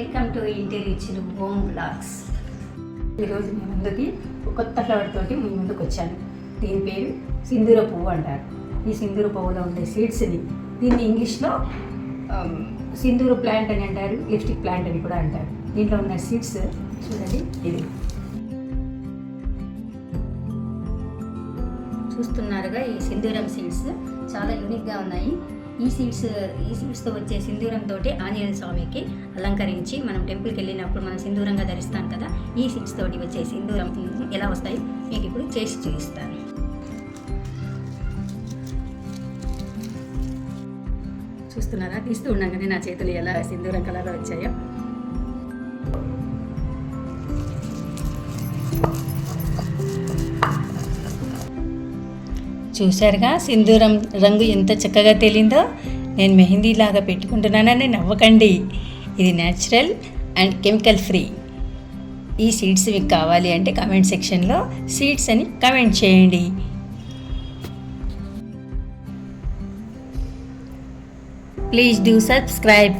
Welcome to ఇంటి రిచ్లు home blogs ఈరోజు మీ ముందుకి కొత్త ఫ్లవర్ తోటి మీ ముందుకు వచ్చాను. దీని పేరు సింధూర పువ్వు అంటారు. ఈ సింధూర పువ్వులో ఉండే సీడ్స్ని దీన్ని ఇంగ్లీష్లో um, సింధూర ప్లాంట్ అని అంటారు లిప్స్టిక్ ప్లాంట్ అని కూడా అంటారు. దీంట్లో ఉన్న సీడ్స్ చూడండి ఇది. చూస్తున్నారుగా ఈ సింధూరం సీడ్స్ చాలా యూనిక్గా ఉన్నాయి. ఈ సీడ్స్ ఈ సీడ్స్తో వచ్చే సింధూరంతో ఆంజనేయ స్వామికి అలంకరించి మనం టెంపుల్కి వెళ్ళినప్పుడు మనం సింధూరంగా ధరిస్తాం కదా ఈ సీడ్స్ తోటి వచ్చే సింధూరం ఎలా వస్తాయి మీకు ఇప్పుడు చేసి చూపిస్తాను. చూస్తున్నారా? తీస్తూ ఉండగానే నా చేతులు ఎలా సింధూరం కలర్లో వచ్చాయో. చూశారుగా? సింధూరం రంగు ఎంత చక్కగా తేలిందో నేను మెహందీ లాగా పెట్టుకుంటున్నానని నవ్వకండి. ఇది న్యాచురల్ అండ్ కెమికల్ ఫ్రీ. ఈ సీడ్స్ మీకు కావాలి అంటే కామెంట్ సెక్షన్లో సీడ్స్ అని కామెంట్ చేయండి. Please do subscribe.